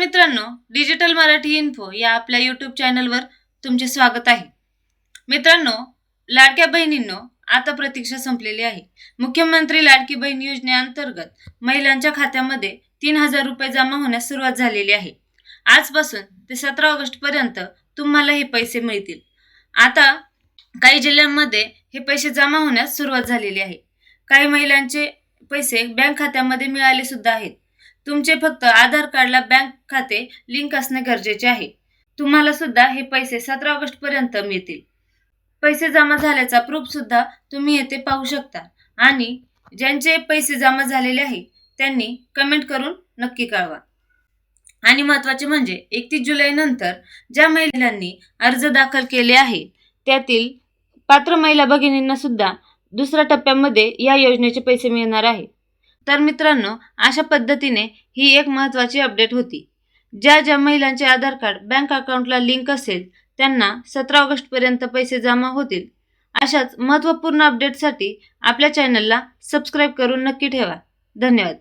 मित्रांनो digital Marathi info या आपल्या यूट्यूब चॅनलवर तुमचे स्वागत आहे. मित्रांनो लाडक्या बहिणींनो आता प्रतीक्षा संपलेली आहे. मुख्यमंत्री लाडकी बहीण योजनेअंतर्गत महिलांच्या खात्यामध्ये तीन हजार रुपये जमा होण्यास सुरुवात झालेली आहे. आजपासून ते सतरा ऑगस्टपर्यंत तुम्हाला हे पैसे मिळतील. आता काही जिल्ह्यांमध्ये हे पैसे जमा होण्यास सुरुवात झालेली आहे. काही महिलांचे पैसे बँक खात्यामध्ये मिळाले सुद्धा आहेत. तुमचे फक्त आधार कार्डला बँक खाते लिंक असणे गरजेचे आहे. तुम्हाला सुद्धा हे पैसे सतरा ऑगस्ट पर्यंत मिळतील. पैसे जमा झाल्याचा प्रूफ सुद्धा तुम्ही येथे पाहू शकता. आणि ज्यांचे पैसे जमा झालेले आहे त्यांनी कमेंट करून नक्की कळवा. आणि महत्त्वाचे म्हणजे एकतीस जुलै नंतर ज्या महिलांनी अर्ज दाखल केले आहे त्यातील पात्र महिला भगिनींना सुद्धा दुसऱ्या टप्प्यामध्ये या योजनेचे पैसे मिळणार आहे. तर मित्रांनो अशा पद्धतीने ही एक महत्त्वाची अपडेट होती. ज्या ज्या महिलांचे आधार कार्ड बँक अकाउंटला लिंक असेल त्यांना सतरा ऑगस्टपर्यंत पैसे जमा होतील. अशाच महत्त्वपूर्ण अपडेटसाठी आपल्या चॅनलला सबस्क्राईब करून नक्की ठेवा. धन्यवाद.